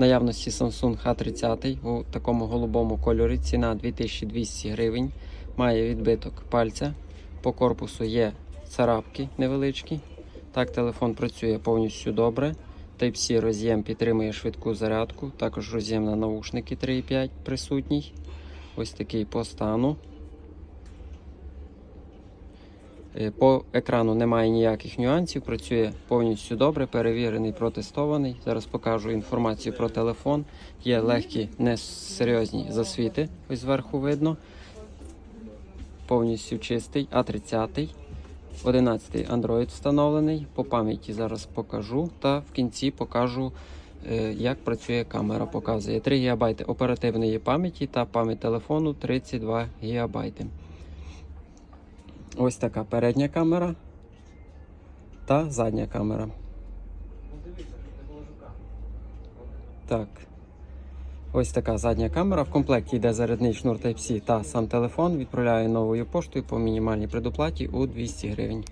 наявності Samsung H30 у такому голубому кольорі. Ціна 2200 гривень. Має відбиток пальця. По корпусу є царапки невеличкі. Так, телефон працює повністю добре. Type-C роз'єм підтримує швидку зарядку. Також роз'єм на наушники 3.5 присутній. Ось такий по стану. Е, По екрану немає ніяких нюансів, працює повністю добре, перевірений, протестований. Зараз покажу інформацію про телефон. Є легкі, несерйозні засвіти. Ось зверху видно. Повністю чистий, А30. 11 Android встановлений. По пам'яті зараз покажу. Та в кінці покажу, е, як працює камера. Показує 3 ГБ оперативної пам'яті та пам'ять телефону 32 ГБ. Ось така передня камера та задня камера. Так. Ось така задня камера. В комплекті йде зарядний шнур Type-C та сам телефон. Відправляю новою поштою по мінімальній предоплаті у 200 гривень.